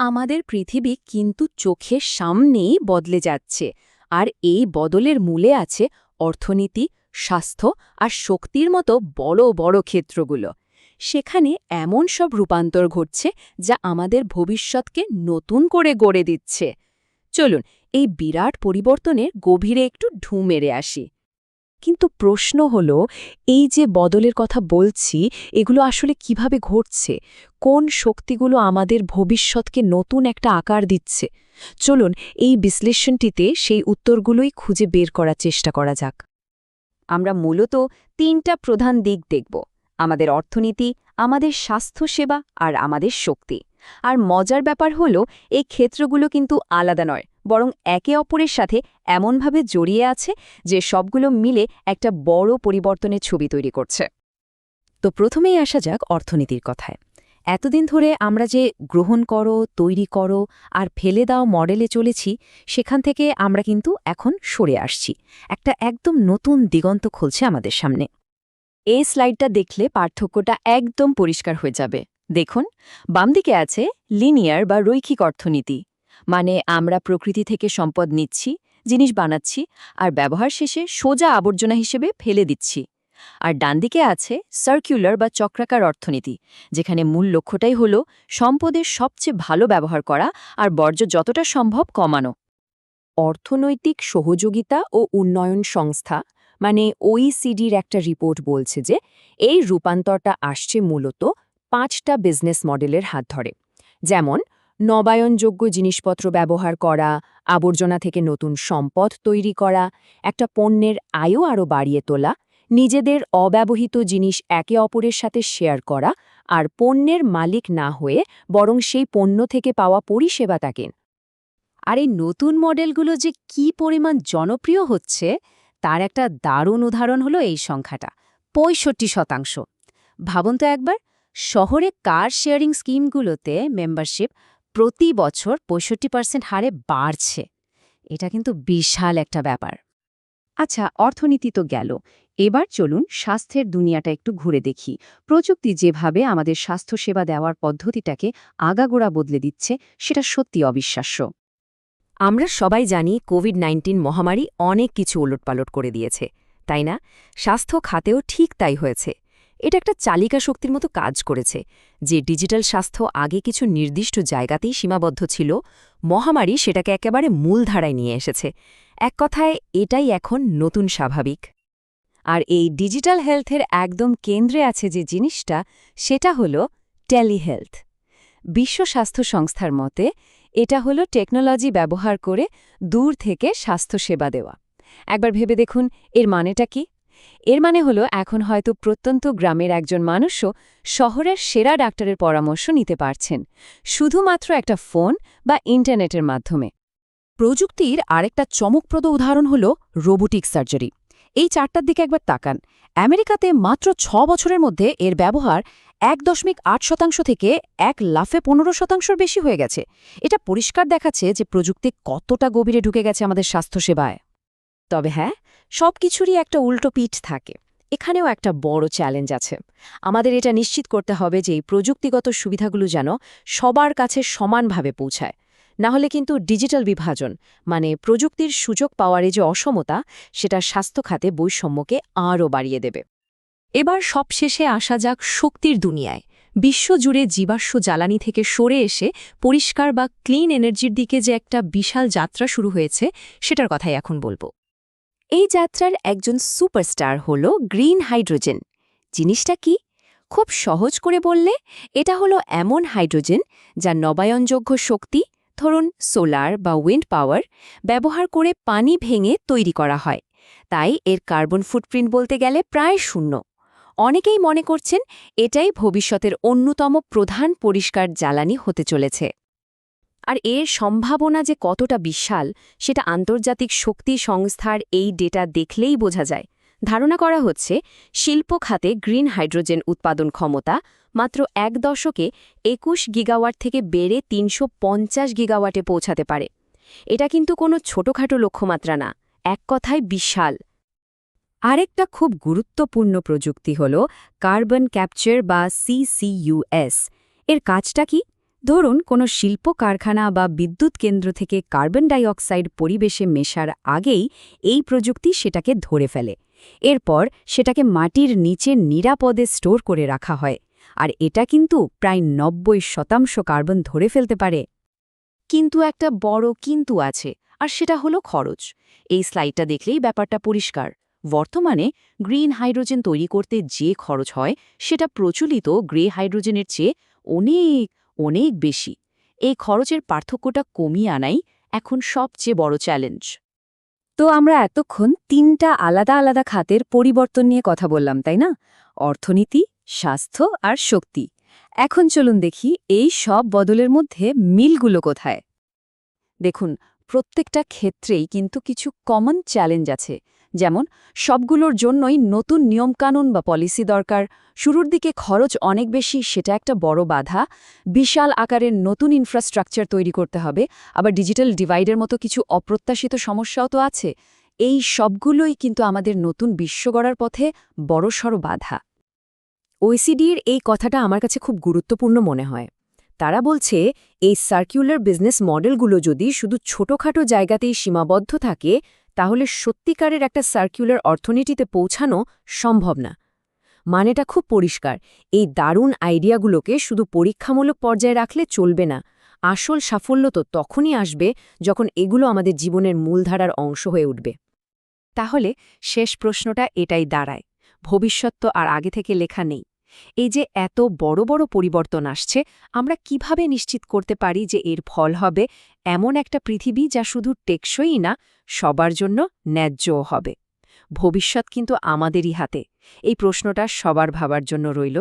আমাদের পৃথিবী কিন্তু চোখের সামনেই বদলে যাচ্ছে, আর এই বদলের মূলে আছে অর্থনীতি, স্বাস্থ্য আর শক্তির মতো বড় বড় ক্ষেত্রগুলো। সেখানে এমন সব রূপান্তর ঘটছে যা আমাদের ভবিষ্যৎকে নতুন করে গড়ে দিচ্ছে। চলুন, এই বিরাট পরিবর্তনের গভীরে একটু ঢু মেরে আসি। কিন্তু প্রশ্ন হল, এই যে বদলের কথা বলছি, এগুলো আসলে কীভাবে ঘটছে? কোন শক্তিগুলো আমাদের ভবিষ্যৎকে নতুন একটা আকার দিচ্ছে? চলুন এই বিশ্লেষণটিতে সেই উত্তরগুলোই খুঁজে বের করার চেষ্টা করা যাক। আমরা মূলত তিনটা প্রধান দিক দেখব, আমাদের অর্থনীতি, আমাদের স্বাস্থ্যসেবা আর আমাদের শক্তি। আর মজার ব্যাপার হল, এই ক্ষেত্রগুলো কিন্তু আলাদা নয় বরং একে অপরের সাথে এমনভাবে জড়িয়ে আছে যে সবগুলো মিলে একটা বড় পরিবর্তনের ছবি তৈরি করছে। তো প্রথমেই আসা যাক অর্থনীতির কথায়। এতদিন ধরে আমরা যে গ্রহণ করো, তৈরি করো আর ফেলে দাও মডেলে চলেছি, সেখান থেকে আমরা কিন্তু এখন সরে আসছি। একটা একদম নতুন দিগন্ত খুলছে আমাদের সামনে। এই স্লাইডটা দেখলে পার্থক্যটা একদম পরিষ্কার হয়ে যাবে। দেখুন, বামদিকে আছে লিনিয়ার বা রৈখিক অর্থনীতি। মানে আমরা প্রকৃতি থেকে সম্পদ নিচ্ছি, জিনিস বানাচ্ছি, আর ব্যবহার শেষে সোজা আবর্জনা হিসেবে ফেলে দিচ্ছি। আর ডানদিকে আছে সার্কুলার বা চক্রাকার অর্থনীতি, যেখানে মূল লক্ষ্যটাই হল সম্পদের সবচেয়ে ভালো ব্যবহার করা আর বর্জ্য যতটা সম্ভব কমানো। অর্থনৈতিক সহযোগিতা ও উন্নয়ন সংস্থা মানে ওইসিডির একটা রিপোর্ট বলছে যে, এই রূপান্তরটা আসছে মূলত পাঁচটা বিজনেস মডেলের হাত ধরে। যেমন নবায়নযোগ্য জিনিসপত্র ব্যবহার করা, আবর্জনা থেকে নতুন সম্পদ তৈরি করা, একটা পণ্যের আয়ও আরও বাড়িয়ে তোলা, নিজেদের অব্যবহৃত জিনিস একে অপরের সাথে শেয়ার করা আর পণ্যের মালিক না হয়ে বরং সেই পণ্য থেকে পাওয়া পরিষেবা তাকেন আর এই নতুন মডেলগুলো যে কি পরিমাণ জনপ্রিয় হচ্ছে, তার একটা দারুণ উদাহরণ হলো এই সংখ্যাটা, পঁয়ষট্টি শতাংশ। ভাবুন তো একবার, শহরে কার শেয়ারিং স্কিমগুলোতে মেম্বারশিপ প্রতি বছর পঁয়ষট্টি পার্সেন্ট হারে বাড়ছে। এটা কিন্তু বিশাল একটা ব্যাপার। আচ্ছা অর্থনীতি তো গেল। এবার চলুন স্বাস্থ্যের দুনিয়াটা একটু ঘুরে দেখি। প্রযুক্তি যেভাবে আমাদের স্বাস্থ্যসেবা দেওয়ার পদ্ধতিটাকে আগাগোড়া বদলে দিচ্ছে, সেটা সত্যি অবিশ্বাস্য। আমরা সবাই জানি কোভিড নাইন্টিন মহামারী অনেক কিছু ওলটপালট করে দিয়েছে। তাই না? স্বাস্থ্য খাতেও ঠিক তাই হয়েছে। এটা একটা চালিকা শক্তির মতো কাজ করেছে, যে ডিজিটাল স্বাস্থ্য আগে কিছু নির্দিষ্ট জায়গাতেই সীমাবদ্ধ ছিল, মহামারী সেটাকে একেবারে মূলধারায় নিয়ে এসেছে। এক কথায়, এটাই এখন নতুন স্বাভাবিক। আর এই ডিজিটাল হেলথের একদম কেন্দ্রে আছে যে জিনিসটা, সেটা হল টেলিহেলথ। বিশ্ব স্বাস্থ্য সংস্থার মতে, এটা হলো টেকনোলজি ব্যবহার করে দূর থেকে স্বাস্থ্যসেবা দেওয়া। একবার ভেবে দেখুন, এর মানেটা কি? এর মানে হলো এখন হয়তো প্রত্যন্ত গ্রামের একজন মানুষও শহরের সেরা ডাক্তারের পরামর্শ নিতে পারছেন, শুধুমাত্র একটা ফোন বা ইন্টারনেটের মাধ্যমে। প্রযুক্তির আরেকটা চমকপ্রদ উদাহরণ হল রোবোটিক সার্জারি। এই চারটার দিকে একবার তাকান। আমেরিকাতে মাত্র ছ বছরের মধ্যে এর ব্যবহার এক দশমিক আট শতাংশ থেকে এক লাফে পনেরো শতাংশর বেশি হয়ে গেছে। এটা পরিষ্কার দেখাচ্ছে যে প্রযুক্তি কতটা গভীরে ঢুকে গেছে আমাদের স্বাস্থ্যসেবায়। তবে হ্যাঁ সব কিছুরই একটা উল্টো পিঠ থাকে। এখানেও একটা বড় চ্যালেঞ্জ আছে। আমাদের এটা নিশ্চিত করতে হবে যে এই প্রযুক্তিগত সুবিধাগুলো যেন সবার কাছে সমানভাবে পৌঁছায়। না হলে কিন্তু ডিজিটাল বিভাজন মানে প্রযুক্তির সুযোগ পাওয়ার যে অসমতা, সেটা স্বাস্থ্য খাতে বৈষম্যকে আরও বাড়িয়ে দেবে। এবার সবশেষে আসা যাক শক্তির দুনিয়ায়। বিশ্বজুড়ে জীবাশ্ম জ্বালানি থেকে সরে এসে পরিষ্কার বা ক্লিন এনার্জির দিকে যে একটা বিশাল যাত্রা শুরু হয়েছে, সেটার কথাই এখন বলব। এই যাত্রার একজন সুপারস্টার হল গ্রিন হাইড্রোজেন। জিনিসটা কি? খুব সহজ করে বললে, এটা হলো এমন হাইড্রোজেন যা নবায়নযোগ্য শক্তি, ধরুন সোলার বা উইন্ড পাওয়ার, ব্যবহার করে পানি ভেঙে তৈরি করা হয়। তাই এর কার্বন ফুটপ্রিন্ট বলতে গেলে প্রায় শূন্য। অনেকেই মনে করছেন, এটাই ভবিষ্যতের অন্যতম প্রধান পরিষ্কার জ্বালানি হতে চলেছে। আর এর সম্ভাবনা যে কতটা বিশাল, সেটা আন্তর্জাতিক শক্তি সংস্থার এই ডেটা দেখলেই বোঝা যায়। ধারণা করা হচ্ছে, শিল্প খাতে গ্রিন হাইড্রোজেন উৎপাদন ক্ষমতা মাত্র এক দশকে একুশ গিগাওয়াট থেকে বেড়ে তিনশো পঞ্চাশ গিগাওয়াটে পৌঁছাতে পারে। এটা কিন্তু কোনো ছোটখাটো লক্ষ্যমাত্রা না, এক কথায় বিশাল। আরেকটা খুব গুরুত্বপূর্ণ প্রযুক্তি হল কার্বন ক্যাপচার বা সিসিইউএস এর কাজটা কি? ধরুন, কোনো শিল্প কারখানা বা বিদ্যুৎ কেন্দ্র থেকে কার্বন ডাই অক্সাইড পরিবেশে মেশার আগেই এই প্রযুক্তি সেটাকে ধরে ফেলে। এরপর সেটাকে মাটির নিচে নিরাপদে স্টোর করে রাখা হয়। আর এটা কিন্তু প্রায় নব্বই শতাংশ কার্বন ধরে ফেলতে পারে। কিন্তু একটা বড় কিন্তু আছে, আর সেটা হলো খরচ। এই স্লাইডটা দেখলেই ব্যাপারটা পরিষ্কার। বর্তমানে গ্রিন হাইড্রোজেন তৈরি করতে যে খরচ হয়, সেটা প্রচলিত গ্রে হাইড্রোজেনের চেয়ে অনেক অনেক বেশি। এই খরচের পার্থক্যটা কমিয়ে আনাই এখন সবচেয়ে বড় চ্যালেঞ্জ তো আমরা এতক্ষণ তিনটা আলাদা আলাদা খাতের পরিবর্তন নিয়ে কথা বললাম, তাই না? অর্থনীতি, স্বাস্থ্য আর শক্তি। এখন চলুন দেখি এই সব বদলের মধ্যে মিলগুলো কোথায়? দেখুন, প্রত্যেকটা ক্ষেত্রেই কিন্তু কিছু কমন চ্যালেঞ্জ আছে। যেমন, সবগুলোর জন্যই নতুন নিয়মকানুন বা পলিসি দরকার, শুরুর দিকে খরচ অনেক বেশি, সেটা একটা বড় বাধা। বিশাল আকারের নতুন ইনফ্রাস্ট্রাকচার তৈরি করতে হবে, আবার ডিজিটাল ডিভাইডের মতো কিছু অপ্রত্যাশিত সমস্যাও তো আছে। এই সবগুলোই কিন্তু আমাদের নতুন বিশ্ব গড়ার পথে বড়সড় বাধা। ওইসিডির এই কথাটা আমার কাছে খুব গুরুত্বপূর্ণ মনে হয়। তারা বলছে, এই সার্কুলার বিজনেস মডেলগুলো যদি শুধু ছোটখাটো জায়গাতেই সীমাবদ্ধ থাকে তাহলে সত্যিকারের একটা সার্কুলার অর্থনীতিতে পৌঁছানো সম্ভব না। মানেটা খুব পরিষ্কার। এই দারুণ আইডিয়াগুলোকে শুধু পরীক্ষামূলক পর্যায়ে রাখলে চলবে না। আসল সাফল্য তো তখনই আসবে যখন এগুলো আমাদের জীবনের মূলধারার অংশ হয়ে উঠবে। তাহলে শেষ প্রশ্নটা এটাই দাঁড়ায়। ভবিষ্যৎ তো আর আগে থেকে লেখা নেই। এই যে এত বড় বড় পরিবর্তন আসছে, আমরা কীভাবে নিশ্চিত করতে পারি যে এর ফল হবে এমন একটা পৃথিবী যা শুধু টেকসই না, সবার জন্য ন্যায্যও হবে? ভবিষ্যৎ কিন্তু আমাদেরই হাতে। এই প্রশ্নটা সবার ভাবার জন্য রইল।